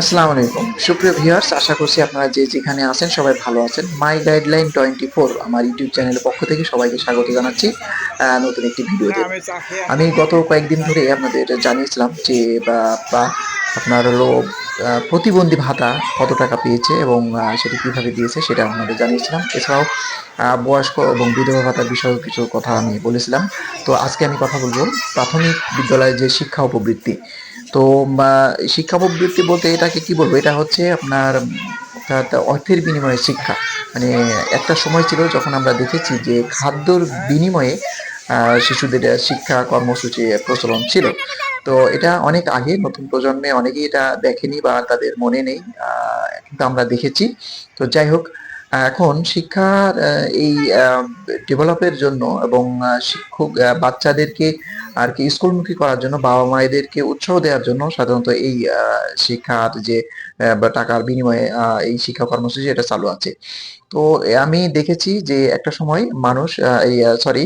আসসালামু আলাইকুম। সুপ্রিয় ভিউয়ার্স, আশা করছি আপনারা যে যেখানে আছেন সবাই ভালো আছেন। মাই গাইডলাইন টোয়েন্টি ফোর আমার ইউটিউব চ্যানেলের পক্ষ থেকে সবাইকে স্বাগত জানাচ্ছি নতুন একটি ভিডিওতে। আমি গত কয়েকদিন ধরে আপনাদের জানিয়েছিলাম যে, বা আপনার হলো প্রতিবন্ধী ভাতা কত টাকা পেয়েছে এবং সেটি কীভাবে দিয়েছে সেটা আপনাদের জানিয়েছিলাম। এছাড়াও বয়স্ক এবং বিধবা ভাতার বিষয়ে কিছু কথা আমি বলেছিলাম। তো আজকে আমি কথা বলব প্রাথমিক বিদ্যালয়ের যে শিক্ষা উপবৃত্তি তো শিক্ষা উপবৃত্তি বলতে এটাকে কি বলব? এটা হচ্ছে আপনার অর্থাৎ অর্থের বিনিময়ে শিক্ষা। মানে একটা সময় ছিল যখন আমরা দেখেছি যে খাদ্যর বিনিময়ে শিশুদের শিক্ষা, কর্মসূচি প্রচলন ছিল। তো এটা অনেক আগে, নতুন প্রজন্মে অনেকেই এটা দেখেনি বা তাদের মনে নেই কিন্তু আমরা দেখেছি। তো যাই হোক এখন শিক্ষার এই ডেভেলপের জন্য এবং শিক্ষক বাচ্চাদেরকে আর কি স্কুলমুখী করার জন্য বাবা মায়েদেরকে উৎসাহ দেওয়ার জন্য সাধারণত এই শিক্ষার যে টাকার বিনিময়ে এই শিক্ষা কর্মসূচি এটা চালু আছে। তো আমি দেখেছি যে একটা সময় মানুষ এই সরি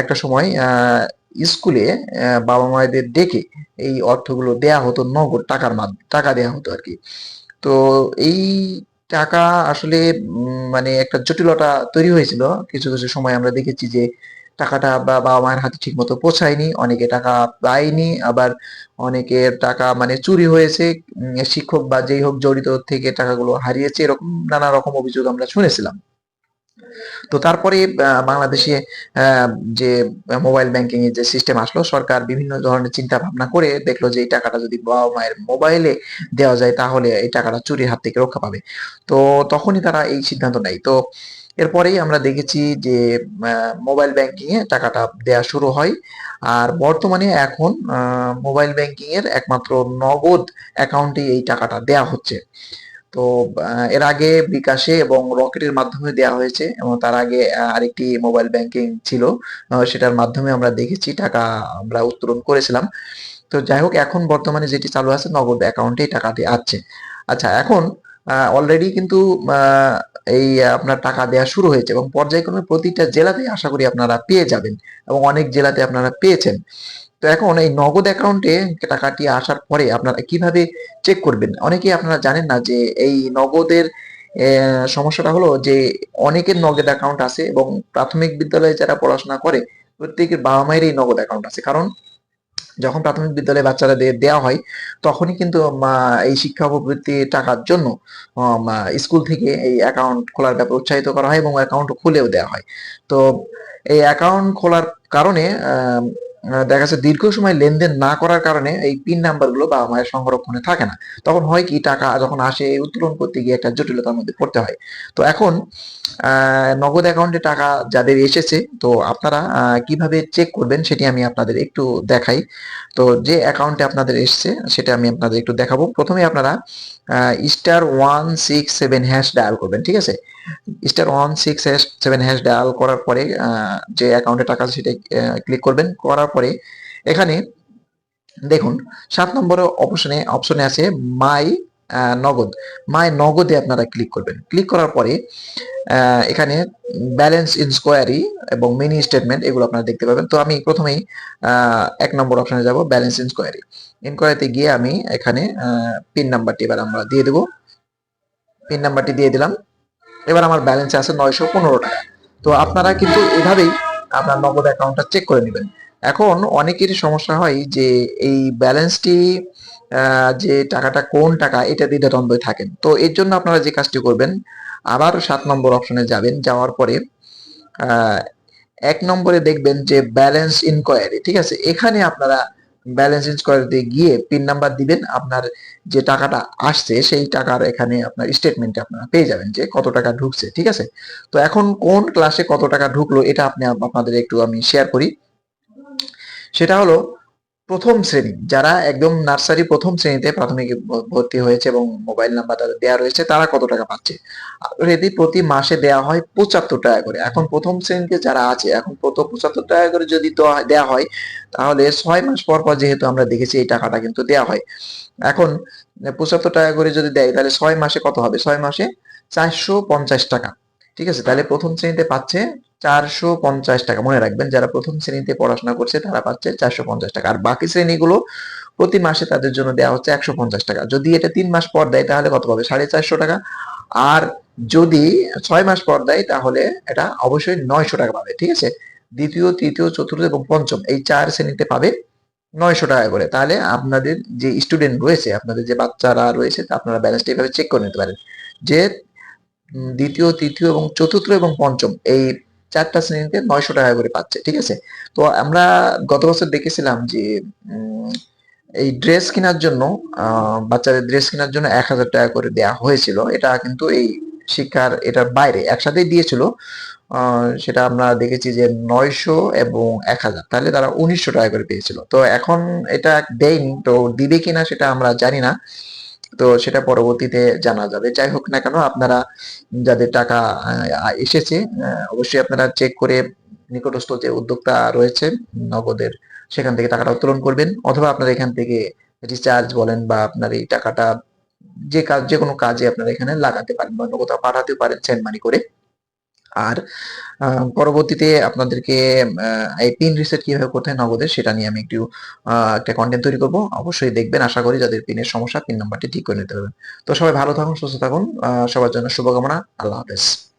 একটা সময় স্কুলে বাবা মায়েদের ডেকে এই অর্থগুলো দেয়া হতো, নগদ টাকার মাধ্যমে, টাকা দেয়া হতো আর কি। তো এই টাকা আসলে মানে একটা জটিলতা তৈরি হয়েছিল। কিছু কিছু সময় আমরা দেখেছি যে টাকাটা বা বাবা মায়ের হাতে ঠিক মতো পৌঁছায়নি, অনেকে টাকা পায়নি, আবার অনেকের টাকা মানে চুরি হয়েছে শিক্ষক বা যেই হোক জড়িত থেকে টাকাগুলো হারিয়েছে, এরকম নানা রকম অভিযোগ আমরা শুনেছিলাম। তো তারপরে বাংলাদেশে যে মোবাইল ব্যাংকিং এর যে সিস্টেম আসলো, সরকার বিভিন্ন ধরনের চিন্তা ভাবনা করে দেখল যে এই টাকাটা যদি বাবা মায়ের মোবাইলে দেওয়া যায়, তাহলে এই টাকাটা চুরির হাত থেকে রক্ষা পাবে। তো তখনই তারা এই সিদ্ধান্ত নেয়। তো এরপরেই আমরা দেখেছি যে মোবাইল ব্যাংকিং এ টাকাটা দেয়া শুরু হয়। আর বর্তমানে এখন মোবাইল ব্যাংকিং এর একমাত্র নগদ অ্যাকাউন্টে এই টাকাটা দেয়া হচ্ছে। তো এর আগে বিকাশে এবং রকেটের মাধ্যমে দেওয়া হয়েছে এবং তার আগে আরেকটি মোবাইল ব্যাংকিং ছিল সেটার মাধ্যমে আমরা দেখেছি, টাকা আমরা উত্তোলন করেছিলাম। তো যাই হোক, এখন বর্তমানে যেটি চালু আছে, নগদ অ্যাকাউন্টেই টাকাটি আছে। আচ্ছা এখন অলরেডি কিন্তু এই আপনার টাকা দেওয়া শুরু হয়েছে এবং পর্যায়ক্রমে প্রতিটা জেলাতেই আশা করি আপনারা পেয়ে যাবেন এবং অনেক জেলাতে আপনারা পেয়েছেন। তো এখন এই নগদ অ্যাকাউন্টে টাকাটি আসার পরে আপনারা কীভাবে চেক করবেন? অনেকেই আপনারা জানেন না যে এই নগদের সমস্যাটা হলো যে অনেকের নগদ অ্যাকাউন্ট আছে এবং প্রাথমিক বিদ্যালয়ে যারা পড়াশোনা করে, প্রত্যেকের বাবা মায়ের এই নগদ অ্যাকাউন্ট আছে। কারণ যখন প্রাথমিক বিদ্যালয়ে বাচ্চারা দেওয়া হয়, তখনই কিন্তু এই শিক্ষা উপবৃত্তি টাকার জন্য স্কুল থেকে এই অ্যাকাউন্ট খোলার ব্যাপারে উৎসাহিত করা হয় এবং অ্যাকাউন্ট খুলেও দেওয়া হয়। তো এই অ্যাকাউন্ট খোলার কারণে দেখা যাচ্ছে দীর্ঘ সময় লেনদেন না করার কারণে এই পিন নাম্বারগুলো বাবা মায়ের সংরক্ষণে থাকে না। তখন হয় কি, টাকা যখন আসে উত্তোলন করতে গিয়ে একটা জটিলতার মধ্যে পড়তে হয়। তো এখন নগদ অ্যাকাউন্টে টাকা যাদের এসেছে, তো আপনারা কীভাবে চেক করবেন সেটি আমি আপনাদের একটু দেখাই। তো যে অ্যাকাউন্টে আপনাদের এসেছে, সেটা আমি আপনাদের একটু দেখাবো। প্রথমে আপনারা star one six seven hash dial করবেন, ঠিক আছে? Star one six hash seven hash dial করার পরে যে অ্যাকাউন্টে টাকা সেটা ক্লিক করবেন। করার পরে এখানে দেখুন, সাত নম্বর অপশনে অপশনে আছে মাই নগদ। মাই নগদে আপনারা ক্লিক করবেন। ক্লিক করার পরে এখানে ব্যালেন্স ইনকোয়ারি এবং মিনি স্টেটমেন্ট এগুলো আপনারা দেখতে পাবেন। তো আমি প্রথমেই এক নম্বর অপশনে যাব ব্যালেন্স ইনকোয়ারি ইনকোয়ারিতে গিয়ে আমি এখানে পিন নাম্বারটি এবার আমরা দিয়ে দেবো। পিন নাম্বারটি দিয়ে দিলাম। এবার আমার ব্যালেন্সে আছে নয়শো পনেরো টাকা। তো আপনারা কিন্তু এভাবেই আপনার নগদ অ্যাকাউন্টটা চেক করে নেবেন। এখন অনেকেরই সমস্যা হয় যে এই ব্যালেন্সটি যে টাকাটা কোন টাকা, এটা দ্বিধাদ্বন্দ্বে থাকেন। তো এর জন্য আপনারা যে কাজটি করবেন, আবার সাত নম্বর অপশনে যাবেন। যাওয়ার পরে এক নম্বরে দেখবেন যে ব্যালেন্স ইনকোয়ারি ঠিক আছে? এখানে আপনারা ব্যালেন্স ইনকোয়ারিতে গিয়ে পিন নাম্বার দিবেন, আপনার যে টাকাটা আসছে, সেই টাকার এখানে আপনার স্টেটমেন্টে আপনারা পেয়ে যাবেন যে কত টাকা ঢুকছে, ঠিক আছে? তো এখন কোন ক্লাসে কত টাকা ঢুকলো, এটা আপনি আপনাদের একটু আমি শেয়ার করি। সেটা হলো প্রথম শ্রেণি, যারা একদম নার্সারি প্রথম শ্রেণীতে প্রাথমিক ভর্তি হয়েছে এবং মোবাইল নাম্বার তাদের দেওয়া রয়েছে, তারা কত টাকা পাচ্ছে? অলরেডি প্রতি মাসে দেওয়া হয় পঁচাত্তর টাকা করে। এখন প্রথম শ্রেণীতে যারা আছে, এখন প্রথম পঁচাত্তর টাকা করে যদি দেওয়া দেওয়া হয়, তাহলে ছয় মাস পর পর যেহেতু আমরা দেখেছি এই টাকাটা কিন্তু দেওয়া হয়। এখন পঁচাত্তর টাকা করে যদি দেয়, তাহলে ছয় মাসে কত হবে? ছয় মাসে চারশো পঞ্চাশ টাকা। ঠিক আছে? তাহলে প্রথম শ্রেণীতে পাচ্ছে চারশো পঞ্চাশ টাকা। মনে রাখবেন, যারা প্রথম শ্রেণীতে পড়াশোনা করছে, তারা পাচ্ছে চারশো পঞ্চাশ টাকা। আর বাকি শ্রেণীগুলো প্রতি মাসে তাদের জন্য দেওয়া হচ্ছে একশো পঞ্চাশ টাকা। যদি এটা তিন মাস পর দেয়, তাহলে কত পাবে? সাড়ে চারশো টাকা। আর যদি ছয় মাস পর দেয়, তাহলে এটা অবশ্যই নয়শো টাকা পাবে, ঠিক আছে? দ্বিতীয়, তৃতীয়, চতুর্থ এবং পঞ্চম, এই চার শ্রেণীতে পাবে নয়শো টাকা করে। তাহলে আপনাদের যে স্টুডেন্ট রয়েছে, আপনাদের যে বাচ্চারা রয়েছে আপনারা ব্যালেন্সটা এইভাবে চেক করে নিতে পারেন। যে দ্বিতীয়, তৃতীয় এবং চতুর্থ এবং পঞ্চম। এই চারটা শ্রেণীতে নয়শো টাকা করে পাচ্ছে, ঠিক আছে? তো আমরা গত বছর দেখেছিলাম যে এই ড্রেস কেনার জন্য বাচ্চাদের ড্রেস কেনার জন্য এক হাজার টাকা করে দেওয়া হয়েছিল। এটা কিন্তু এই শিক্ষার, এটার বাইরে একসাথেই দিয়েছিল। সেটা আমরা দেখেছি যে নয়শো এবং এক হাজার। তাহলে তারা উনিশশো টাকা করে পেয়েছিল। তো এখন এটা দেয়নি, তো দিবে কিনা সেটা আমরা জানি না। তো সেটা পরবর্তীতে জানা যাবে। যাই হোক না কেন, আপনারা যাদের টাকা এসেছে অবশ্যই আপনারা চেক করে নিকটস্থ যে উদ্যোক্তা রয়েছে, নগদের, সেখান থেকে টাকাটা উত্তোলন করবেন। অথবা আপনারা এখান থেকে রিচার্জ বলেন বা আপনার এই টাকাটা যে কাজ, যে কোনো কাজে আপনারা এখানে লাগাতে পারেন বা নগদ পাঠাতে পারেন সেন্ড মানি করে। আর পরবর্তীতে আপনাদেরকে এই পিন রিসেট কীভাবে করতে হয় নগদের সেটা নিয়ে আমি একটু একটা কন্টেন্ট তৈরি করব। অবশ্যই দেখবেন, আশা করি যাদের পিনের সমস্যা পিন নাম্বারটি ঠিক করে নিতে পারবেন। তো সবাই ভালো থাকুন, সুস্থ থাকুন সবার জন্য শুভকামনা, আল্লাহ হাফেজ।